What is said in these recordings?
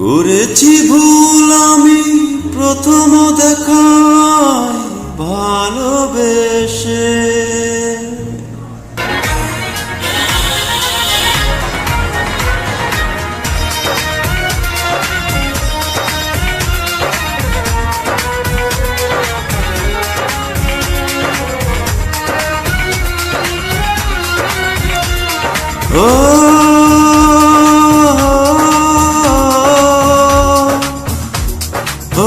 করেছি ভুল আমি প্রথম দেখায় ভালোবেসে। ও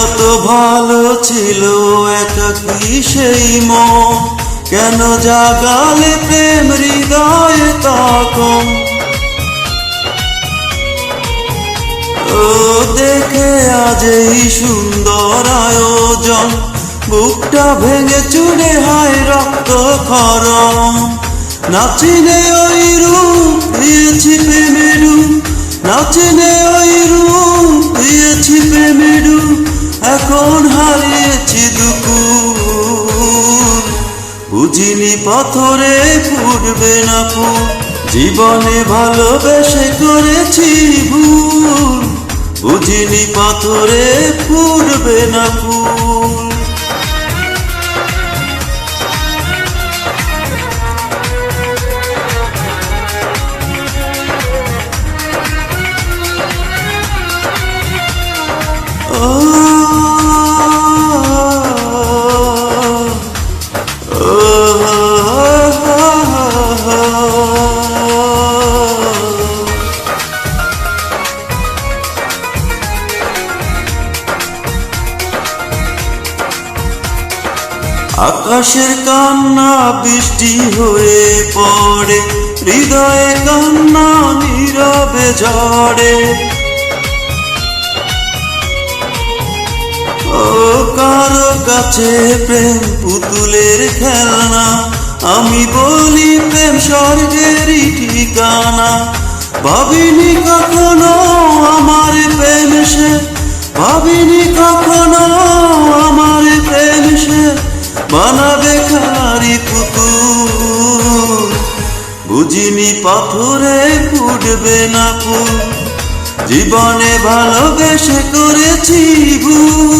কত ভালো ছিল একাকি সেই মন। কেন জাগালে প্রেম হৃদয়ে তখন? ও দেখে আজ এই সুন্দর আয়োজন। বুকটা ভেঙে চুড়ে হয় রক্ত খরম নাচিনে ওই রূপ, দিয়েছি প্রেমেরু নাচিনে ওই রূপ এখন হারিয়েছি দুপুর। বুঝিনি পাথরে ফুটবে না ফুল। জীবনে ভালোবেসে করেছি ভুল। বুঝিনি পাথরে ফুটবে না ফুল। আকাশের কান্না বৃষ্টি হয়ে পড়ে হৃদয়ে কান্না নীরবে ঝরে। ও কারও কাছে প্রেম পুতুলের খেলনা। আমি বলি প্রেম স্বর্গেরই ঠিকানা। ভাবিনি কখনো আমার প্রেম সে। ভাবিনি কখনো আমার প্রেম সে। বানাবে খেলারি পুতুল বুঝিনি পাথরে ফুটবে না ফুল। জীবনে ভালোবেসে করেছি ভুল।